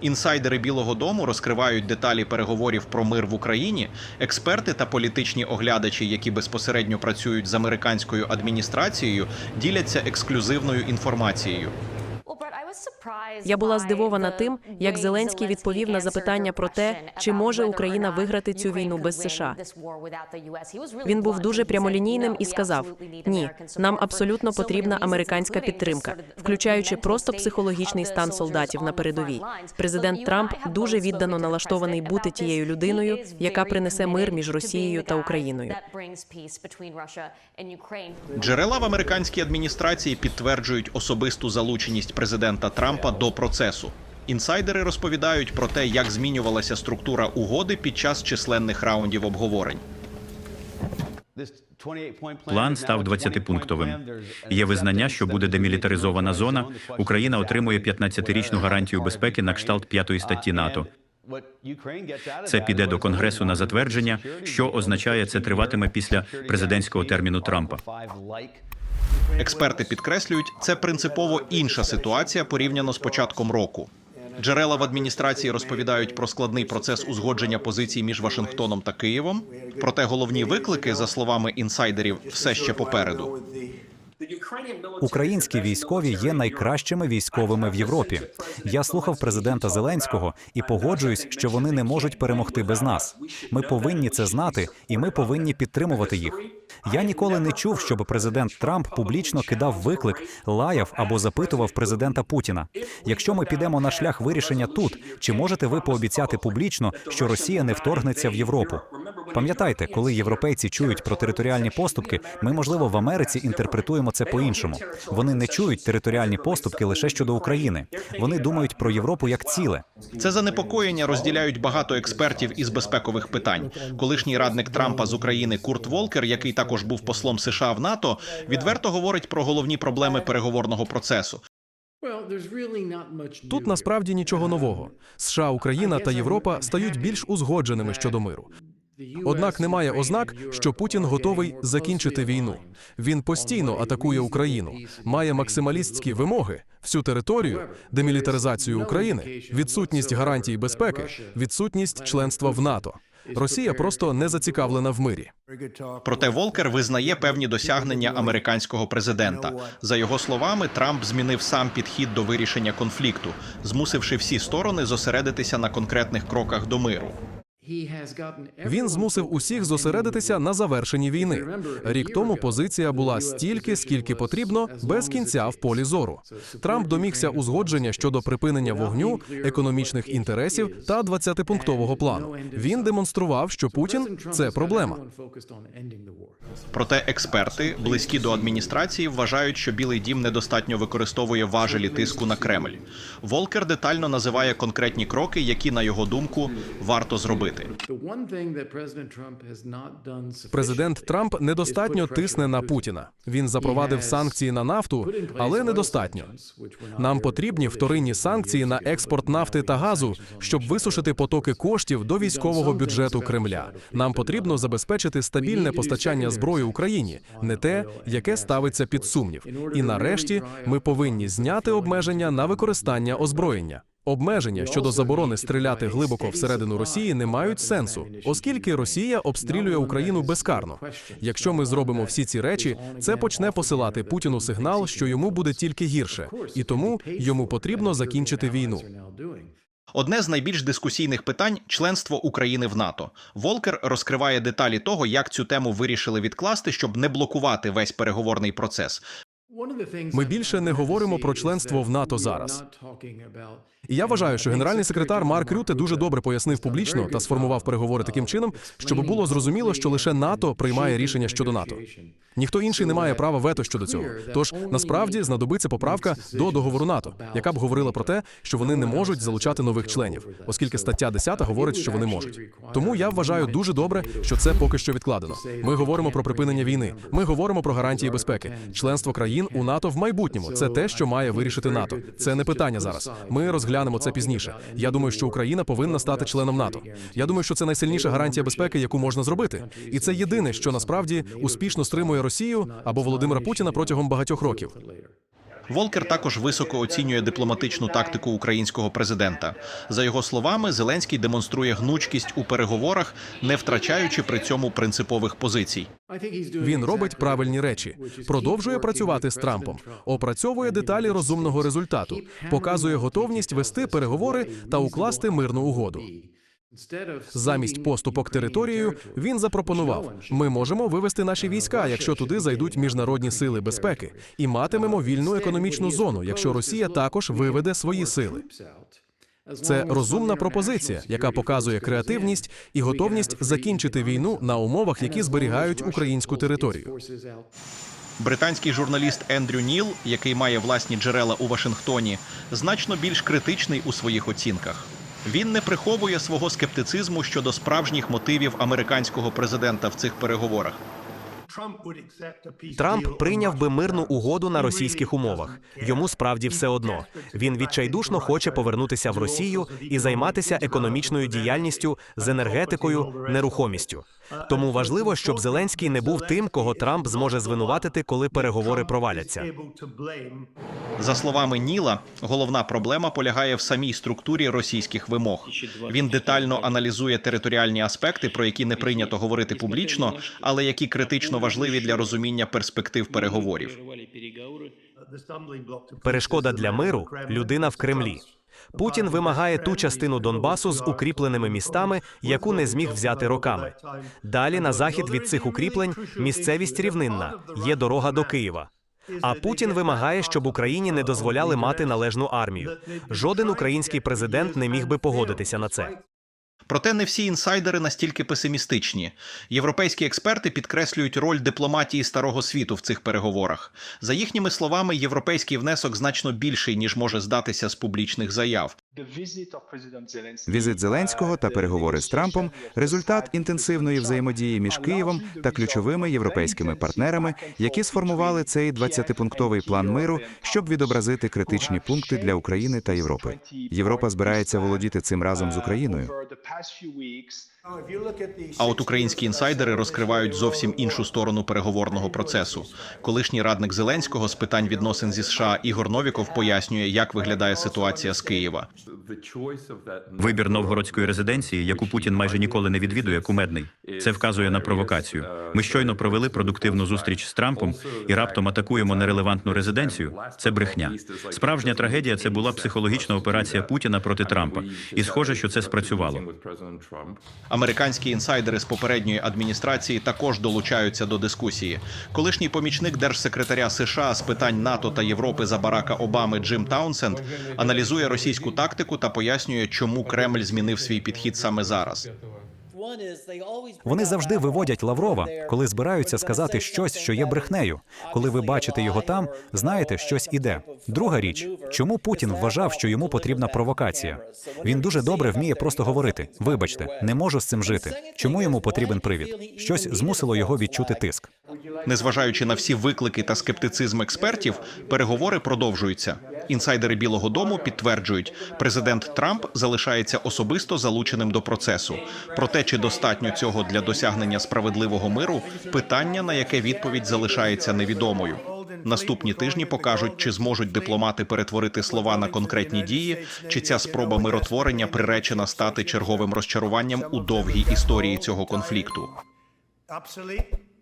Інсайдери Білого Дому розкривають деталі переговорів про мир в Україні. Експерти та політичні оглядачі, які безпосередньо працюють з американською адміністрацією, діляться ексклюзивною інформацією. Я була здивована тим, як Зеленський відповів на запитання про те, чи може Україна виграти цю війну без США. Він був дуже прямолінійним і сказав: ні, нам абсолютно потрібна американська підтримка, включаючи просто психологічний стан солдатів на передовій. Президент Трамп дуже віддано налаштований бути тією людиною, яка принесе мир між Росією та Україною. Джерела в американській адміністрації підтверджують особисту залученість президента Трампа до процесу. Інсайдери розповідають про те, як змінювалася структура угоди під час численних раундів обговорень. План став 20-пунктовим. Є визнання, що буде демілітаризована зона. Україна отримує 15-річну гарантію безпеки на кшталт п'ятої статті НАТО. Це піде до Конгресу на затвердження, що означає, це триватиме після президентського терміну Трампа. Експерти підкреслюють, це принципово інша ситуація порівняно з початком року. Джерела в адміністрації розповідають про складний процес узгодження позицій між Вашингтоном та Києвом. Проте головні виклики, за словами інсайдерів, все ще попереду. Українські військові є найкращими військовими в Європі. Я слухав президента Зеленського і погоджуюсь, що вони не можуть перемогти без нас. Ми повинні це знати, і ми повинні підтримувати їх. Я ніколи не чув, щоб президент Трамп публічно кидав виклик, лаяв або запитував президента Путіна. Якщо ми підемо на шлях вирішення тут, чи можете ви пообіцяти публічно, що Росія не вторгнеться в Європу? Пам'ятайте, коли європейці чують про територіальні поступки, ми, можливо, в Америці інтерпретуємо це по-іншому. Вони не чують територіальні поступки лише щодо України. Вони думають про Європу як ціле. Це занепокоєння розділяють багато експертів із безпекових питань. Колишній радник Трампа з України Курт Волкер, який також був послом США в НАТО, відверто говорить про головні проблеми переговорного процесу. Тут насправді нічого нового. США, Україна та Європа стають більш узгодженими щодо миру. Однак немає ознак, що Путін готовий закінчити війну. Він постійно атакує Україну, має максималістські вимоги, всю територію, демілітаризацію України, відсутність гарантій безпеки, відсутність членства в НАТО. Росія просто не зацікавлена в мирі. Проте Волкер визнає певні досягнення американського президента. За його словами, Трамп змінив сам підхід до вирішення конфлікту, змусивши всі сторони зосередитися на конкретних кроках до миру. Він змусив усіх зосередитися на завершенні війни. Рік тому позиція була стільки, скільки потрібно, без кінця в полі зору. Трамп домігся узгодження щодо припинення вогню, економічних інтересів та 20-пунктового плану. Він демонстрував, що Путін це проблема. Проте експерти, близькі до адміністрації, вважають, що Білий Дім недостатньо використовує важелі тиску на Кремль. Волкер детально називає конкретні кроки, які, на його думку, варто зробити. Президент Трамп недостатньо тисне на Путіна. Він запровадив санкції на нафту, але недостатньо. Нам потрібні вторинні санкції на експорт нафти та газу, щоб висушити потоки коштів до військового бюджету Кремля. Нам потрібно забезпечити стабільне постачання зброї Україні, не те, яке ставиться під сумнів. І нарешті ми повинні зняти обмеження на використання озброєння. Обмеження щодо заборони стріляти глибоко всередину Росії не мають сенсу, оскільки Росія обстрілює Україну безкарно. Якщо ми зробимо всі ці речі, це почне посилати Путіну сигнал, що йому буде тільки гірше, і тому йому потрібно закінчити війну. Одне з найбільш дискусійних питань членство України в НАТО. Волкер розкриває деталі того, як цю тему вирішили відкласти, щоб не блокувати весь переговорний процес. Ми більше не говоримо про членство в НАТО зараз. І я вважаю, що генеральний секретар Марк Рюте дуже добре пояснив публічно та сформував переговори таким чином, щоб було зрозуміло, що лише НАТО приймає рішення щодо НАТО. Ніхто інший не має права вето щодо цього. Тож насправді знадобиться поправка до договору НАТО, яка б говорила про те, що вони не можуть залучати нових членів, оскільки стаття 10 говорить, що вони можуть. Тому я вважаю дуже добре, що це поки що відкладено. Ми говоримо про припинення війни. Ми говоримо про гарантії безпеки. Членство країн у НАТО в майбутньому це те, що має вирішити НАТО. Це не питання зараз. Ми розглянемо це пізніше. Я думаю, що Україна повинна стати членом НАТО. Я думаю, що це найсильніша гарантія безпеки, яку можна зробити. І це єдине, що насправді успішно стримує Росію або Володимира Путіна протягом багатьох років. Волкер також високо оцінює дипломатичну тактику українського президента. За його словами, Зеленський демонструє гнучкість у переговорах, не втрачаючи при цьому принципових позицій. Він робить правильні речі, продовжує працювати з Трампом, опрацьовує деталі розумного результату, показує готовність вести переговори та укласти мирну угоду. Замість поступок територією він запропонував: ми можемо вивести наші війська, якщо туди зайдуть міжнародні сили безпеки, і матимемо вільну економічну зону, якщо Росія також виведе свої сили. Це розумна пропозиція, яка показує креативність і готовність закінчити війну на умовах, які зберігають українську територію. Британський журналіст Ендрю Ніл, який має власні джерела у Вашингтоні, значно більш критичний у своїх оцінках. Він не приховує свого скептицизму щодо справжніх мотивів американського президента в цих переговорах. Трамп прийняв би мирну угоду на російських умовах. Йому справді все одно. Він відчайдушно хоче повернутися в Росію і займатися економічною діяльністю з енергетикою, нерухомістю. Тому важливо, щоб Зеленський не був тим, кого Трамп зможе звинуватити, коли переговори проваляться. За словами Ніла, головна проблема полягає в самій структурі російських вимог. Він детально аналізує територіальні аспекти, про які не прийнято говорити публічно, але які критично важливі для розуміння перспектив переговорів. Перешкода для миру людина в Кремлі. Путін вимагає ту частину Донбасу з укріпленими містами, яку не зміг взяти роками. Далі на захід від цих укріплень місцевість рівнинна, є дорога до Києва. А Путін вимагає, щоб Україні не дозволяли мати належну армію. Жоден український президент не міг би погодитися на це. Проте не всі інсайдери настільки песимістичні. Європейські експерти підкреслюють роль дипломатії старого світу в цих переговорах. За їхніми словами, європейський внесок значно більший ніж може здатися з публічних заяв. Візит Зеленського та переговори з Трампом результат інтенсивної взаємодії між Києвом та ключовими європейськими партнерами, які сформували цей 20-пунктовий план миру, щоб відобразити критичні пункти для України та Європи. Європа збирається володіти цим разом з Україною. А от українські інсайдери розкривають зовсім іншу сторону переговорного процесу. Колишній радник Зеленського з питань відносин зі США Ігор Новіков пояснює, як виглядає ситуація з Києва. Вибір новгородської резиденції, яку Путін майже ніколи не відвідує, кумедний. Це вказує на провокацію. Ми щойно провели продуктивну зустріч з Трампом і раптом атакуємо нерелевантну резиденцію. Це брехня. Справжня трагедія це була психологічна операція Путіна проти Трампа. І схоже, що це спрацювало. Американські інсайдери з попередньої адміністрації також долучаються до дискусії. Колишній помічник держсекретаря США з питань НАТО та Європи за Барака Обами Джим Таунсенд аналізує російську тактику та пояснює, чому Кремль змінив свій підхід саме зараз. Вони завжди виводять Лаврова, коли збираються сказати щось, що є брехнею. Коли ви бачите його там, знаєте, щось іде. Друга річ, чому Путін вважав, що йому потрібна провокація? Він дуже добре вміє просто говорити: вибачте, не можу з цим жити. Чому йому потрібен привід? Щось змусило його відчути тиск. Незважаючи на всі виклики та скептицизм експертів, переговори продовжуються. Інсайдери Білого Дому підтверджують, президент Трамп залишається особисто залученим до процесу. Проте, чи достатньо цього для досягнення справедливого миру, питання, на яке відповідь залишається невідомою. Наступні тижні покажуть, чи зможуть дипломати перетворити слова на конкретні дії, чи ця спроба миротворення приречена стати черговим розчаруванням у довгій історії цього конфлікту. Absolutely.